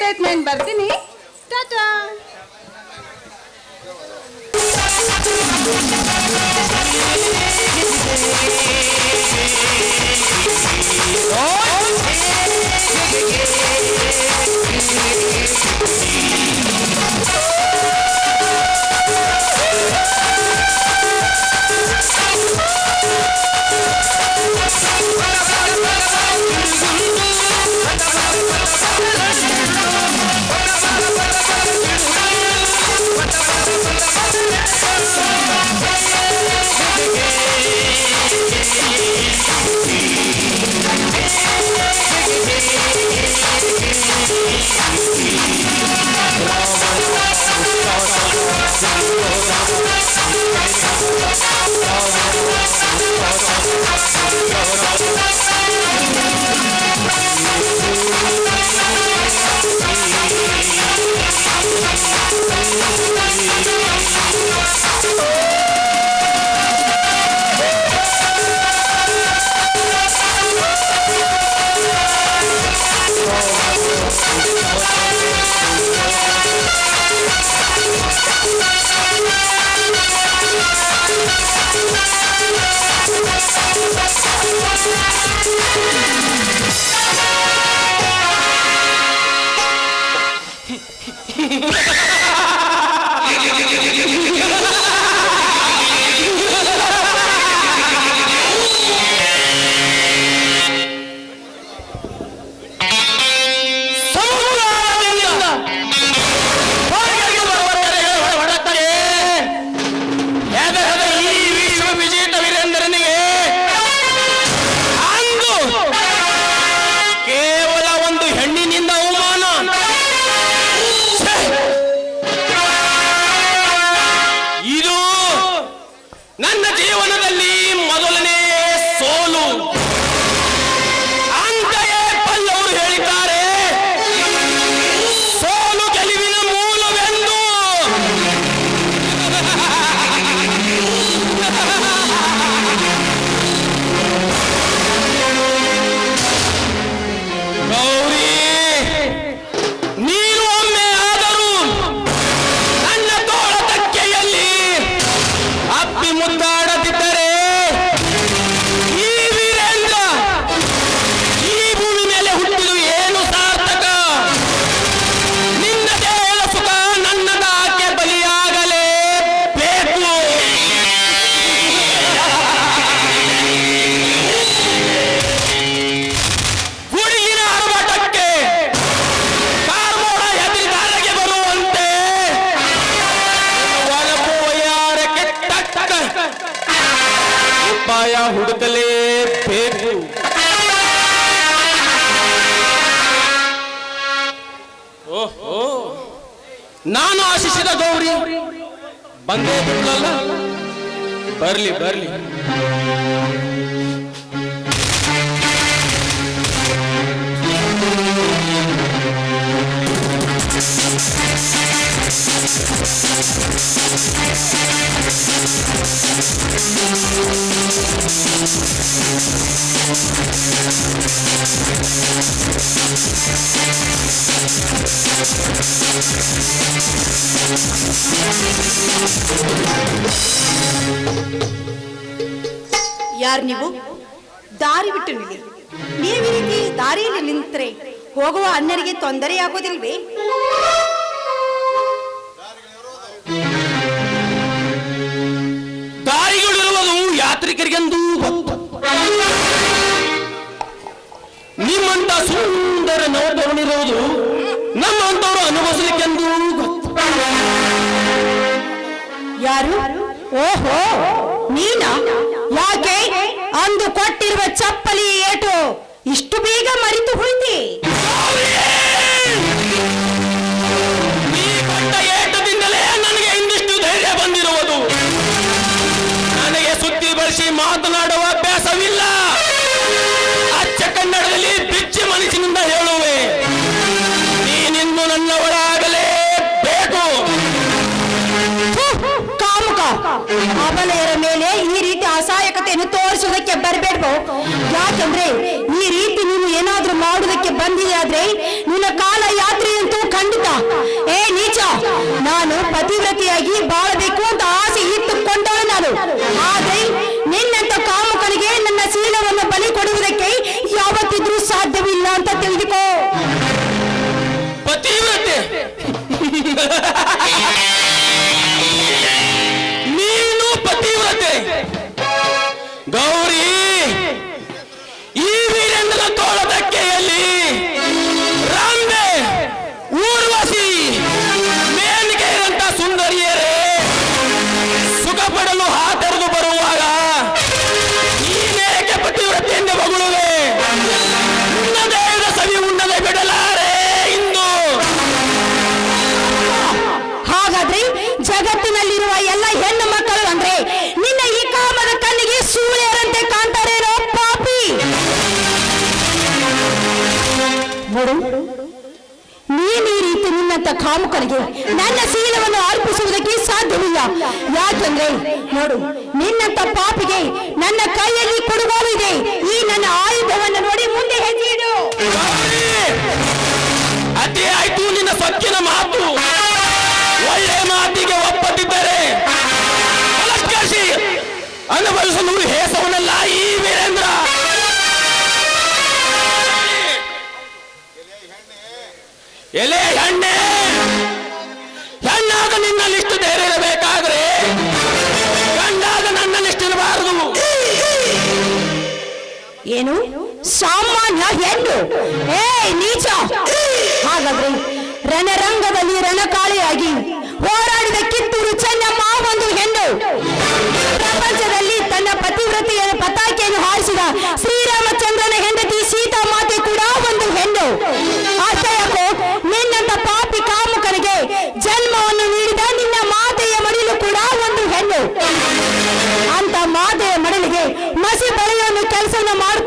ಗೊತ್ತಾಯ್ತು ನಾನು ಬರ್ತೀನಿ ಟಾಟಾ ಸಮುದ್ರದಿಂದ ನಾನು ಆಶಿಸಿದ ಗೌರಿ. ಬಂದೇ ಬಿಡಲ್ಲ ಬರ್ಲಿ ಬರ್ಲಿ. ಯಾರು ನೀವು? ದಾರಿ ಬಿಟ್ಟು ನಿಲ್ಲಿ. ನೀವು ಈ ರೀತಿ ದಾರಿಯಲ್ಲಿ ನಿಂತರೆ ಹೋಗುವ ಅನ್ಯರಿಗೆ ತೊಂದರೆಯಾಗೋದಿಲ್ವೇ ದಾರಿಗಳಿರುವುದು ಯಾತ್ರಿಕರಿಗೆಂದೂ ಗೊತ್ತು. ನಿಮ್ಮಂತ ಸುಂದರ ತಗೊಂಡಿರೋದು ನಮ್ಮಂತವರು ಅನುಭವಿಸಲಿಕ್ಕೆಂದೂ ಗೊತ್ತು. ಯಾರು? ಓಹೋ, ನೀನ? ಯಾಕೆ ಅಂದು ಕೊಟ್ಟಿರುವ ಚಪ್ಪಲಿ ಏಟು? ಇಷ್ಟು ಬೇಗ ಮರಿತು ಹೋಯ್ತಿ. ಏಟದಿಂದಲೇ ನನಗೆ ಇಂದಿಷ್ಟು ಧೈರ್ಯ ಬಂದಿರುವುದು. ನನಗೆ ಸುದ್ದಿ ಬಳಸಿ ಮಾತನಾಡುವ ಬರಬೇಡ್ವೋ ಯಾಕಂದ್ರೆ ಈ ರೀತಿ ನೀನು ಏನಾದ್ರೂ ಮಾಡುವುದಕ್ಕೆ ಬಂದಿದೆ ನಿನ್ನ ಕಾಲ ಯಾತ್ರೆ ಅಂತೂ ಖಂಡಿತ. ಏ ನೀಚ, ನಾನು ಪತಿವ್ರತಿಯಾಗಿ ಬಾಳಬೇಕು ಅಂತ ಆಸೆ ಇಟ್ಟುಕೊಂಡವಳು ನಾನು. ಆದ್ರೆ ನಿನ್ನಂತ ಕಾಮುಕನಿಗೆ ನನ್ನ ಶೀಲವನ್ನು ಬಲಿ ಕೊಡುವುದಕ್ಕೆ ಯಾವತ್ತಿದ್ರೂ ಸಾಧ್ಯವಿಲ್ಲ ಅಂತ ತಿಳಿದುಕೋ. ಪತಿವ್ರತೆ. ನೀನು ಪತಿವ್ರತೆ. ಗೌರಿ. ತೋಳ ಧಕ್ಕೆಯಲ್ಲಿ ರಾಂಬೆ ಊರ್ವಶಿ ರೀತಿ ನಿನ್ನಂತ ಕಾಮುಕನಿಗೆ ನನ್ನ ಶೀಲವನ್ನು ಅರ್ಪಿಸುವುದಕ್ಕೆ ಸಾಧ್ಯವಿಲ್ಲ. ಯಾಕಂದ್ರೆ ನೋಡು ನಿನ್ನಂತ ಪಾಪಿಗೆ ನನ್ನ ಕೈಯಲ್ಲಿ ಕೊಡುಗೋಲು ಇದೆ. ಈ ನನ್ನ ಆಯುಧವನ್ನು ನೋಡಿ ಮುಂದೆ ಹೆಜ್ಜೆ ಇಡು. ಗೌರಿ, ಅತಿ ಆಯ್ತು ನಿನ್ನ ಸೊಕ್ಕಿನ ಮಾತು. ಒಳ್ಳೆ ಮಾತಿಗೆ ಒಪ್ಪದಿದ್ದರೆ ಅನುಭವಿಸಲು ಹೇಸವನಲ್ಲ ಈ ವೀರೇಂದ್ರ. ಏನು? ಸಾಮಾನ್ಯ ಹೆಣ್ಣು. ಏ ನೀಚ. ಹಾಗಾದ್ರೆ ರಣರಂಗದಲ್ಲಿ ರಣಕಾಳಿಯಾಗಿ ಹೋರಾಡಿದ ಕಿತ್ತೂರು ಚೆನ್ನಮ್ಮ ಒಂದು ಹೆಣ್ಣು. ಪ್ರಪಂಚದಲ್ಲಿ ತನ್ನ ಪತಿವ್ರತೆಯ ಪತಾಕೆಯನ್ನು ಹಾರಿಸಿದ ಶ್ರೀರಾಮಚಂದ್ರನ ಹೆಂಡತಿ ಸೀತಾ ಮಾತೆ ಕೂಡ ಒಂದು ಹೆಣ್ಣು. ಅಷ್ಟೇ ಯಾಕೋ ನಿನ್ನಂತ ಪಾಪಿ ಕಾಮುಕನಿಗೆ ಜನ್ಮವನ್ನು ನೀಡಿದ ನಿನ್ನ ಮಾತೆಯ ಮಡಿಲು ಕೂಡ ಒಂದು ಹೆಣ್ಣು. ಅಂತ ಮಾತೆಯ ಮಡಲಿಗೆ ಮಸಿ ಬಳೆಯನ್ನು ಕೆಲಸವನ್ನು ಮಾಡುತ್ತಿರುವ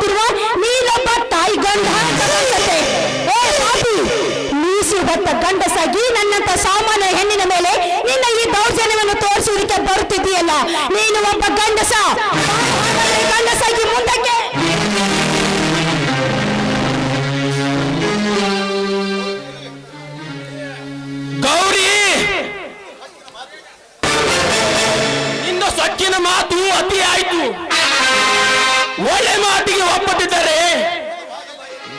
ಬರುತ್ತಿದ್ದೀಯಲ್ಲ ನೀನು ಒಬ್ಬ ಗಂಡಸ. ಗಂಡಸ ಈ ಮುಂದಕ್ಕೆ. ಗೌರಿ! ನಿನ್ನ ಸಕ್ಕಿನ ಮಾತು ಅತಿ ಆಯ್ತು. ಒಳ್ಳೆ ಮಾತಿಗೆ ಒಪ್ಪಟ್ಟಿದ್ದಾರೆ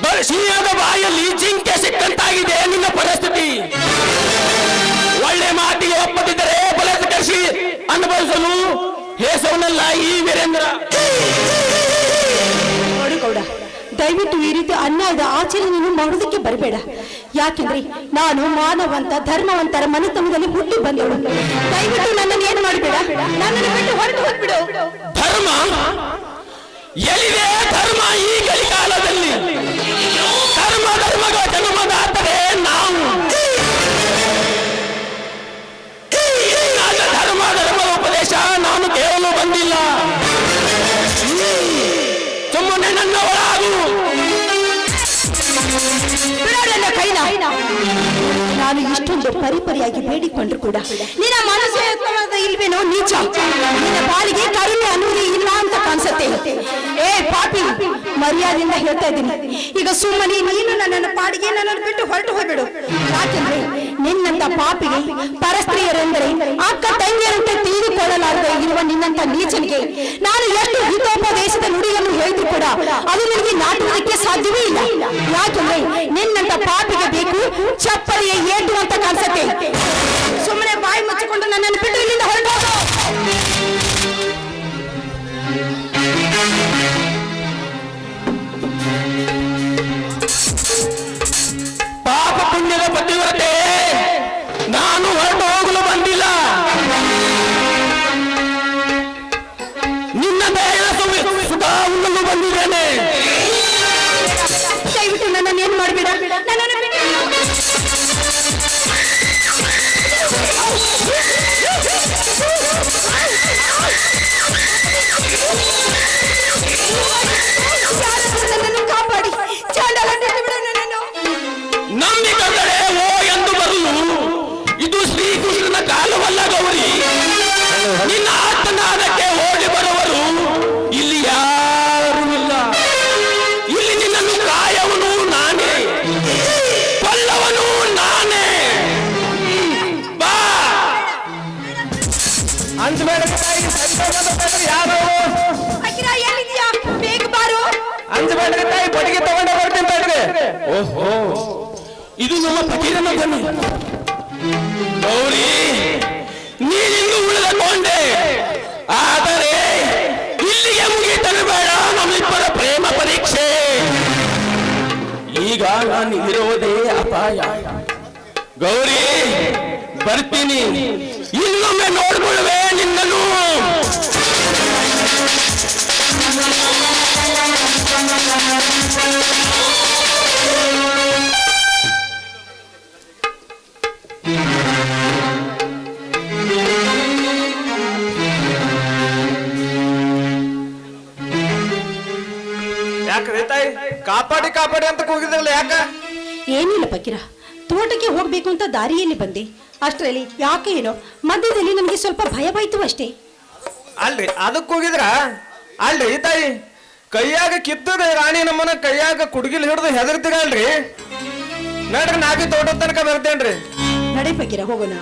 ಬ- ಸಿಂಹದ ಬಾಯಲ್ಲಿ ಜಿಂಕೆ ಸಿಕ್ಕಂತಾಗಿದೆ ನಿನ್ನ ಪರಿಸ್ಥಿತಿ. ಒಳ್ಳೆ ಮಾತಿಗೆ ಒಪ್ಪದಿದ್ದರೆ ಬಲತ್ಕರಿಸಿ ಅನುಭವಿಸಲು ಹೇಸವನಲ್ಲ ಈ ವೀರೇಂದ್ರ. ನೋಡಿ ಗೌಡ ದಯವಿಟ್ಟು ಈ ರೀತಿ ಅನ್ಯಾಯದ ಆಚರಣೆಯನ್ನು ಮಾಡೋದಕ್ಕೆ ಬರಬೇಡ. ಯಾಕೆಂದ್ರೆ ನಾನು ಮಾನವಂತ ಧರ್ಮವಂತರ ಮನೆತನದಲ್ಲಿ ಹುಟ್ಟಿ ಬಂದವಳು. ದಯವಿಟ್ಟು ನನ್ನನ್ನು ಏನು ಮಾಡಬೇಡ? ನನ್ನನ್ನು ಬಿಟ್ಟು ಹೊರಟು ಹೋಗ್ಬಿಡು. ಧರ್ಮ ಎಲ್ಲಿದೆ ಧರ್ಮ ಈ ಕಲಿಕಾಲದಲ್ಲಿ ನಾನು ಇಷ್ಟೊಂದು ಪರಿಪರಿಯಾಗಿ ಬೇಡಿಕೊಂಡ್ರು ಕೂಡ. ನಿನ್ನ ಮನಸ್ಸು ಇಲ್ವೇನೋ ನೀಚ. ನಿನ್ನ ಬಾಳಿಗೆ ಕರುಣೆ ಅನುರಿ ಇಲ್ಲ ಅಂತ ಕಾಣಿಸುತ್ತೆ. ಏ ಪಾಪಿ, ಮರ್ಯಾದೆಯಿಂದ ಹೇಳ್ತಾ ಇದ್ದೀನಿ. ಈಗ ಸುಮ್ಮನೆ ನೀನು ನನ್ನನ್ನು ಪಾಡಿಗೆ ನನ್ನನ್ನು ಬಿಟ್ಟು ಹೊರಟು ಹೋಗ್ಬಿಡು. ಯಾಕೆಂದ್ರೆ ನಿನ್ನಂತ ಪಾಪಿಗೆ ಪರಸ್ತ್ರೀಯರೆಂದರೆ ಅಕ್ಕ ತಂಗಿಯರಂತೆ ತಿಳಿದುಕೊಳ್ಳಲಾರದೆ ಇರುವ ನಿನ್ನಂತ ನೀಚನಿಗೆ ನಾನು ಎಷ್ಟು ಹಿತೋಪದೇಶದ ನುಡಿಯನ್ನು ಹೇಳಿದ್ರು ಕೂಡ ಅದು ನಿಮಗೆ ನಾಟುವುದಕ್ಕೆ ಸಾಧ್ಯವೇ ಇಲ್ಲ. ಯಾಕೆಂದ್ರೆ ನಿನ್ನಂತ ಪಾಪಿಗೆ ಬೇಕು ಚಪ್ಪಲಿಯ ಏಟು ಅಂತ ಕಾಣಿಸುತ್ತೆ. ಸುಮ್ಮನೆ ಬಾಯಿ ಮುಚ್ಚಿಕೊಂಡು ನನ್ನನ್ನು ಬಿಟ್ಟು ಇಲ್ಲಿಂದ ಯಾರು ಅಕಿರ ಎಲ್ಲಿದ್ಯಾ ಬೇಗ ಬಾರು. ತಾಯಿ ಬಡಿಗೆ ತಗೊಂಡ ಬರ್ತೀನಿ ತಡ್ರಿ ಓಹೋ. ಇದು ನಮ್ಮ ಫಕೀರನ ಬನ್ನಿ ಗೌರಿ ನೀನಿಂದು ಉಳಿದುಕೊಂಡೆ ಆದರೆ ಇಲ್ಲಿಗೆ ಮುಗಿತಲು ಬೇಡ ನಮ್ಮಿಬ್ಬರ ಪ್ರೇಮ ಪರೀಕ್ಷೆ. ಈಗ ನಾನು ಇರೋದೇ ಅಪಾಯ. ಗೌರಿ ಬರ್ತೀನಿ. ಇನ್ನೊಮ್ಮೆ ನೋಡ್ಕೊಳ್ವೆ ನಿನ್ನನ್ನು. ಕಾಪಾಡಿ ಕಾಪಾಡಿ ಅಂತ ಕೂಗಿದ್ರಲ್ಲ ಯಾಕ? ಏನಿಲ್ಲ ಪಕ್ಕಿರ ತೋಟಕ್ಕೆ ಹೋಗ್ಬೇಕು ಅಂತ ದಾರಿಯಲ್ಲಿ ಬಂದೆ. ಅಷ್ಟರಲ್ಲಿ ಯಾಕೆ ಏನೋ ಮಧ್ಯದಲ್ಲಿ ನಮಗೆ ಸ್ವಲ್ಪ ಭಯ ಬಾಯ್ತು ಅಷ್ಟೇ. ಅಲ್ರಿ ಅದಕ್ಕೆ ಹೋಗಿದ್ರ ಅಲ್ರಿ ತಾಯಿ ಕೈಯಾಗ ಕಿತ್ತದ ರಾಣಿ ನಮ್ಮನ ಕೈಯಾಗ ಕುಡ್ಗಿಲ್ ಹಿಡಿದು ಹೆದರ್ತೀರಲ್ರಿ? ನಡ್ರಿ ನಾಬಿ ತೋಟದ ತನಕ ಬರ್ತೇನ್ರಿ. ನಡೆ ಪಕ್ಕಿರ ಹೋಗೋಣ.